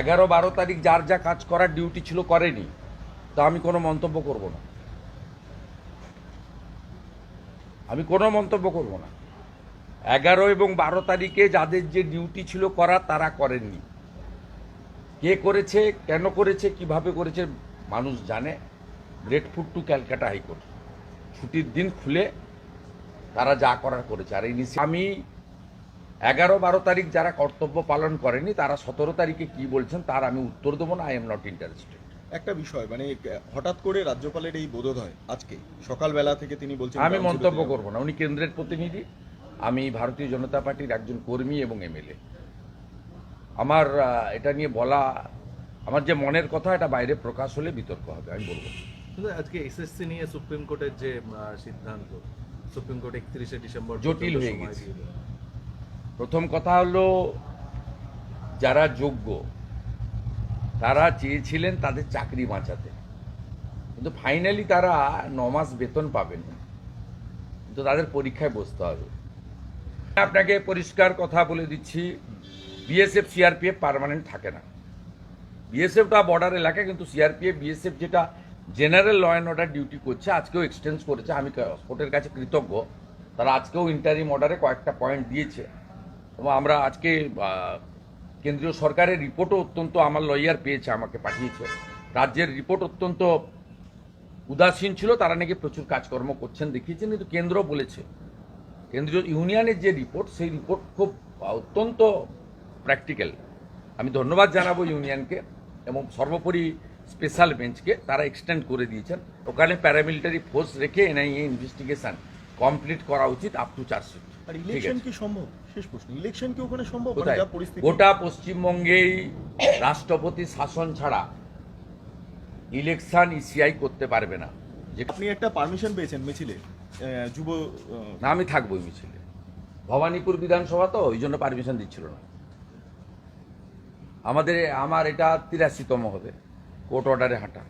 এগারো বারো তারিখ যার যা কাজ করার ডিউটি ছিল করেনি, তা আমি কোনো মন্তব্য করব না। আমি কোনো মন্তব্য করব না। এগারো এবং বারো তারিখে যাদের যে ডিউটি ছিল করা, তারা করেননি। কে করেছে, কেন করেছে, কীভাবে করেছে, মানুষ জানে। Grateful to Calcutta high court. ছুটির দিন খুলে তারা যা করার করেছে। আর এই আমি এগারো বারো তারিখ যারা কর্তব্য পালন করেনি তারা সতেরো তারিখে কি বলছেন তার আমি উত্তর দেবো না আই এম নট ইন্টারেস্টেড একটা বিষয় মানে হঠাৎ করে রাজ্যপালের এই বোধোদয় আজকে সকালবেলা থেকে তিনি বলছেন আমি মন্তব্য করব না উনি কেন্দ্রের প্রতিনিধি আমি ভারতীয় জনতা পার্টির একজন কর্মী এবং এমএলএ। আমার এটা নিয়ে বলা আমার যে মনের কথা এটা বাইরে প্রকাশ হলে বিতর্ক হবে আমি বলব। আজকে এসএসসি নিয়ে সুপ্রিম কোর্টের যে সিদ্ধান্ত সুপ্রিম কোর্ট একত্রিশে ডিসেম্বর জটিল হয়ে গেছে। প্রথম কথা হলো, যারা যোগ্য, তারা চেয়েছিলেন তাদের চাকরি বাঁচাতে। কিন্তু ফাইনালি তারা ন মাস বেতন পাবেন। কিন্তু তাদের পরীক্ষায় বসতে হবে। আপনাকে পরিষ্কার কথা বলে দিচ্ছি বিএসএফ সিআরপিএফ পার্মানেন্ট থাকে না। বিএসএফটা বর্ডার এলাকা, কিন্তু সিআরপিএফ বিএসএফ যেটা general law and order duty করছে, আজকেও এক্সটেন্স করেছে। আমি কোর্টের কাছে কৃতজ্ঞ। তারা আজকেও ইন্টারিম অর্ডারে কয়েকটা পয়েন্ট দিয়েছে। এবং আমরা আজকে কেন্দ্রীয় সরকারের রিপোর্টও অত্যন্ত আমার লয়ার পেয়েছে, আমাকে পাঠিয়েছে। রাজ্যের রিপোর্ট অত্যন্ত উদাসীন ছিল, তারা নাকি প্রচুর কাজকর্ম করছেন দেখিয়েছেন, কিন্তু কেন্দ্র বলেছে। কেন্দ্রীয় ইউনিয়নের যে রিপোর্ট, সেই রিপোর্ট খুব অত্যন্ত প্র্যাকটিক্যাল। আমি ধন্যবাদ জানাব ইউনিয়নকে এবং সর্বোপরি স্পেশাল বেঞ্চকে, তারা এক্সটেন্ড করে দিয়েছেন। ওখানে প্যারামিলিটারি ফোর্স রেখে এনআইএ ইনভেস্টিগেশন কমপ্লিট করা উচিত, আপ টু চার্জশিট আর ইলেকশন কি সম্ভব? শেষ প্রশ্ন ইলেকশন কি ওখানে সম্ভব? মানে যা পরিস্থিতি। গোটা পশ্চিমবঙ্গেই রাষ্ট্রপতি শাসন ছাড়া ইলেকশন ইসিআই করতে পারবে না। যে আপনি একটা পারমিশন পেয়েছেন মিছিলে যুব না আমি থাকবোই মিছিলে। ভবানীপুর বিধানসভা তো ওই জন্য পারমিশন দিচ্ছিল না। আমাদের আমার এটা তিরাশিতম হবে কোর্ট অর্ডারে হাঁটা।